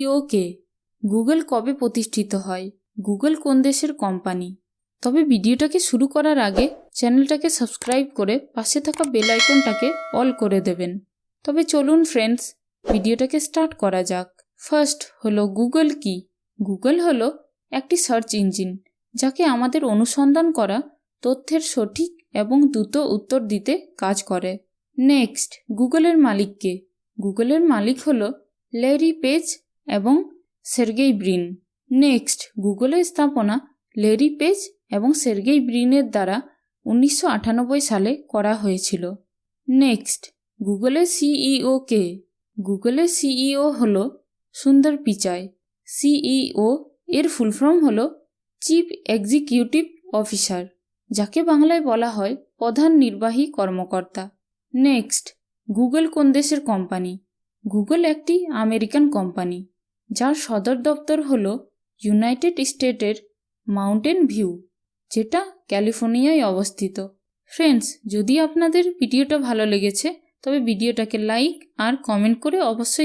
Okay Google কবে প্রতিষ্ঠিত হয়? গুগল কোন দেশের কোম্পানি? তবে ভিডিওটাকে শুরু করার আগে চ্যানেলটাকে সাবস্ক্রাইব করে পাশে থাকা বেল আইকনটাকে অল করে দেবেন। তবে চলুন ফ্রেন্ডস, ভিডিওটাকে স্টার্ট করা যাক। ফার্স্ট হলো গুগল কি? গুগল হলো একটি সার্চ ইঞ্জিন, যাকে আমাদের অনুসন্ধান করা তথ্যের সঠিক এবং দ্রুত উত্তর দিতে কাজ করে। নেক্সট, গুগলের মালিককে। গুগলের মালিক হলো লেরি পেজ এবং সের্গেই ব্রিন নেক্সট গুগলের স্থাপনা লেরি পেজ এবং সের্গেই ব্রিনের দ্বারা উনিশশো আটানব্বই সালে করা হয়েছিল। নেক্সট গুগলের সিইও কে? গুগলের সিইও হল সুন্দর পিচাই। সিইও এর ফুল ফর্ম হল চিফ এক্সিকিউটিভ অফিসার যাকে বাংলায় বলা হয় প্রধান নির্বাহী কর্মকর্তা। নেক্সট গুগল কোন দেশের কোম্পানি গুগল একটি আমেরিকান কোম্পানি যার সদর দপ্তর হল ইউনাইটেড স্টেটের মাউন্টেন ভিউ, যেটা ক্যালিফোর্নিয়ায় অবস্থিত। ফ্রেন্ডস, যদি আপনাদের ভিডিওটা ভালো লেগেছে, তবে ভিডিওটাকে লাইক আর কমেন্ট করে অবশ্যই